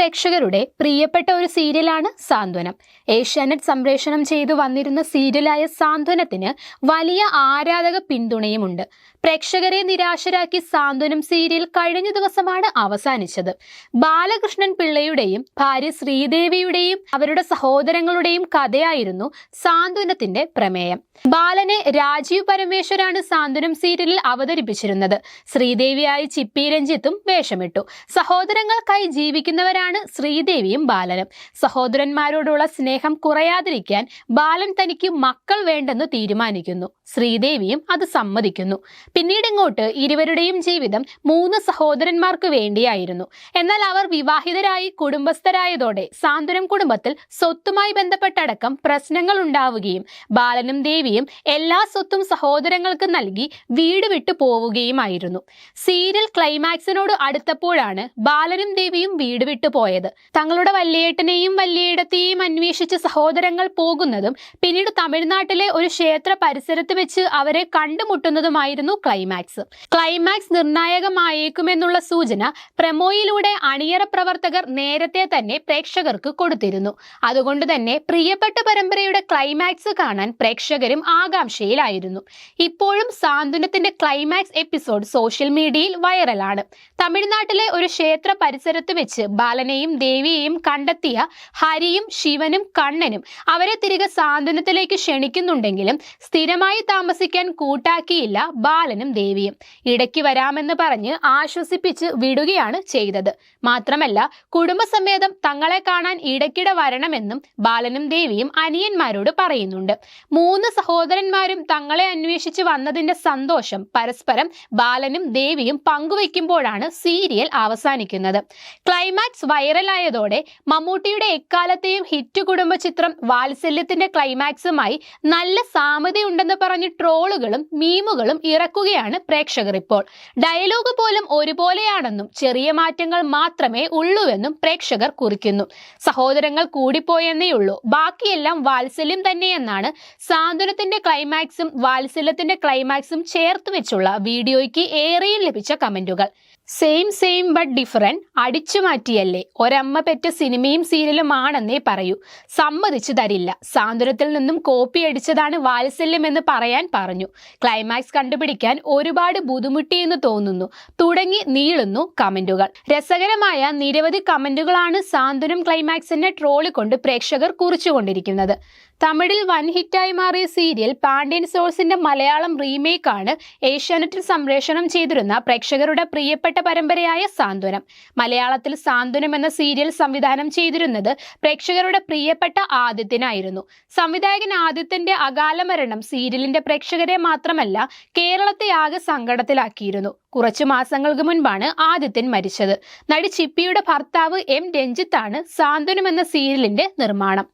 പ്രേക്ഷകരുടെ പ്രിയപ്പെട്ട ഒരു സീരിയലാണ് സാന്ത്വനം. ഏഷ്യാനെറ്റ് സംപ്രേഷണം ചെയ്തു വന്നിരുന്ന സീരിയലായ സാന്ത്വനത്തിന് വലിയ ആരാധക പിന്തുണയുമുണ്ട്. പ്രേക്ഷകരെ നിരാശരാക്കി സാന്ത്വനം സീരിയൽ കഴിഞ്ഞ ദിവസമാണ് അവസാനിച്ചത്. ബാലകൃഷ്ണൻ പിള്ളയുടെയും ഭാര്യ ശ്രീദേവിയുടെയും അവരുടെ സഹോദരങ്ങളുടെയും കഥയായിരുന്നു സാന്ത്വനത്തിന്റെ പ്രമേയം. ബാലനെ രാജീവ് പരമേശ്വരാണ് സാന്ത്വനം സീരിയലിൽ അവതരിപ്പിച്ചിരുന്നത്. ശ്രീദേവിയായി ചിപ്പി രഞ്ജിത്തും വേഷമിട്ടു. സഹോദരങ്ങൾക്കായി ജീവിക്കുന്നവരാണ് ശ്രീദേവിയും ബാലനും. സഹോദരന്മാരോടുള്ള സ്നേഹം കുറയാതിരിക്കാൻ ബാലൻ തനിക്ക് മക്കൾ വേണ്ടെന്ന് തീരുമാനിക്കുന്നു. ശ്രീദേവിയും അത് സമ്മതിക്കുന്നു. പിന്നീട് ഇങ്ങോട്ട് ഇരുവരുടെയും ജീവിതം മൂന്ന് സഹോദരന്മാർക്ക് വേണ്ടിയായിരുന്നു. എന്നാൽ അവർ വിവാഹിതരായി കുടുംബസ്ഥരായതോടെ സാന്ത്വനം കുടുംബത്തിൽ സ്വത്തുമായി ബന്ധപ്പെട്ടടക്കം പ്രശ്നങ്ങൾ ഉണ്ടാവുകയും ബാലനും ദേവിയും എല്ലാ സ്വത്തും സഹോദരങ്ങൾക്ക് നൽകി വീട് വിട്ടു പോവുകയുമായിരുന്നു. സീരിയൽ ക്ലൈമാക്സിനോട് അടുത്തപ്പോഴാണ് ബാലനും ദേവിയും വീട് വിട്ടു പോയത്. തങ്ങളുടെ വല്യേട്ടനെയും വല്യേടത്തെയും അന്വേഷിച്ച് സഹോദരങ്ങൾ പോകുന്നതും പിന്നീട് തമിഴ്നാട്ടിലെ ഒരു ക്ഷേത്ര പരിസരത്ത് വെച്ച് അവരെ കണ്ടുമുട്ടുന്നതുമായിരുന്നു ക്ലൈമാക്സ് ക്ലൈമാക്സ് നിർണായകമായേക്കുമെന്നുള്ള സൂചന പ്രമോയിലൂടെ അണിയറ പ്രവർത്തകർ നേരത്തെ തന്നെ പ്രേക്ഷകർക്ക് കൊടുത്തിരുന്നു. അതുകൊണ്ട് തന്നെ പ്രിയപ്പെട്ട പരമ്പരയുടെ ക്ലൈമാക്സ് കാണാൻ പ്രേക്ഷകരും ആകാംക്ഷയിലായിരുന്നു. ഇപ്പോഴും സാന്ത്വനത്തിന്റെ ക്ലൈമാക്സ് എപ്പിസോഡ് സോഷ്യൽ മീഡിയയിൽ വൈറലാണ് തമിഴ്നാട്ടിലെ ഒരു ക്ഷേത്ര പരിസരത്ത് വെച്ച് ബാലനെയും ദേവിയെയും കണ്ടെത്തിയ ഹരിയും ശിവനും കണ്ണനും അവരെ തിരികെ സാന്ത്വനത്തിലേക്ക് ക്ഷണിക്കുന്നുണ്ടെങ്കിലും സ്ഥിരമായി താമസിക്കാൻ കൂട്ടാക്കിയില്ല ബാലനും ദേവിയും. ഇടയ്ക്ക് വരാമെന്ന് പറഞ്ഞ് ആശ്വസിപ്പിച്ച് വിടുകയാണ് ചെയ്തത്. മാത്രമല്ല കുടുംബസമേതം തങ്ങളെ കാണാൻ ഇടയ്ക്കിടെ വരണമെന്നും ബാലനും ദേവിയും അനിയന്മാരോട് പറയുന്നുണ്ട്. മൂന്ന് സഹോദരന്മാരും തങ്ങളെ അന്വേഷിച്ച് വന്നതിന്റെ സന്തോഷം പരസ്പരം ബാലനും ദേവിയും പങ്കുവയ്ക്കുമ്പോഴാണ് സീരിയൽ അവസാനിക്കുന്നത്. ക്ലൈമാക്സ് വൈറലായതോടെ മമ്മൂട്ടിയുടെ എക്കാലത്തെയും ഹിറ്റ് കുടുംബ ചിത്രം വാത്സല്യത്തിന്റെ ക്ലൈമാക്സുമായി നല്ല സാമ്യതയുണ്ടെന്ന് പറഞ്ഞ് ട്രോളുകളും മീമുകളും ഇറക്കുകയാണ് പ്രേക്ഷകർ ഇപ്പോൾ. ഡയലോഗ് പോലും ഒരുപോലെയാണെന്നും ചെറിയ മാറ്റങ്ങൾ മാത്രമേ ഉള്ളൂവെന്നും പ്രേക്ഷകർ കുറിക്കുന്നു. സഹോദരങ്ങൾ കൂടിപ്പോയെന്നേ ഉള്ളൂ. ബാക്കിയെല്ലാം വാത്സല്യം തന്നെയെന്നാണ് സാന്ത്വനത്തിന്റെ ക്ലൈമാക്സും വാത്സല്യത്തിന്റെ ക്ലൈമാക്സും ചേർത്ത് വെച്ചുള്ള വീഡിയോയ്ക്ക് ഏറെയും ലഭിച്ച കമന്റുകൾ. സെയിം സെയിം ബട്ട് ഡിഫറെന്റ് അടിച്ചു മാറ്റിയല്ലേ. ഒരമ്മ പെറ്റ സിനിമയും സീരിയലും ആണെന്നേ പറയൂ. സമ്മതിച്ചു തരില്ല. സാന്ത്വനത്തിൽ നിന്നും കോപ്പി അടിച്ചതാണ് വാത്സല്യം എന്ന് പറയാൻ പറഞ്ഞു. ക്ലൈമാക്സ് കണ്ടുപിടിക്കാൻ ഒരുപാട് ബുദ്ധിമുട്ടിയെന്ന് തോന്നുന്നു. തുടങ്ങി നീളുന്നു കമന്റുകൾ. രസകരമായ നിരവധി കമന്റുകളാണ് സാന്ത്വനം ക്ലൈമാക്സിനെ ട്രോളി കൊണ്ട് പ്രേക്ഷകർ കുറിച്ചുകൊണ്ടിരിക്കുന്നത്. തമിഴിൽ വൻ ഹിറ്റായി മാറിയ സീരിയൽ പാണ്ഡ്യൻ സോഴ്സിന്റെ മലയാളം റീമേക്കാണ് ഏഷ്യാനെറ്റിൽ സംപ്രേഷണം ചെയ്തിരുന്ന പ്രേക്ഷകരുടെ പ്രിയപ്പെട്ട പരമ്പരയായ സാന്ത്വനം. മലയാളത്തിൽ സാന്ത്വനം എന്ന സീരിയൽ സംവിധാനം ചെയ്തിരുന്നത് പ്രേക്ഷകരുടെ പ്രിയപ്പെട്ട ആദിത്യനായിരുന്നു. സംവിധായകൻ ആദിത്യന്റെ അകാല മരണം സീരിയലിന്റെ പ്രേക്ഷകരെ മാത്രമല്ല കേരളത്തെ ആകെ സങ്കടത്തിലാക്കിയിരുന്നു. കുറച്ചു മാസങ്ങൾക്ക് മുൻപാണ് ആദിത്യൻ മരിച്ചത്. നടി ചിപ്പിയുടെ ഭർത്താവ് എം രഞ്ജിത്താണ് സാന്ത്വനം എന്ന സീരിയലിന്റെ നിർമ്മാണം.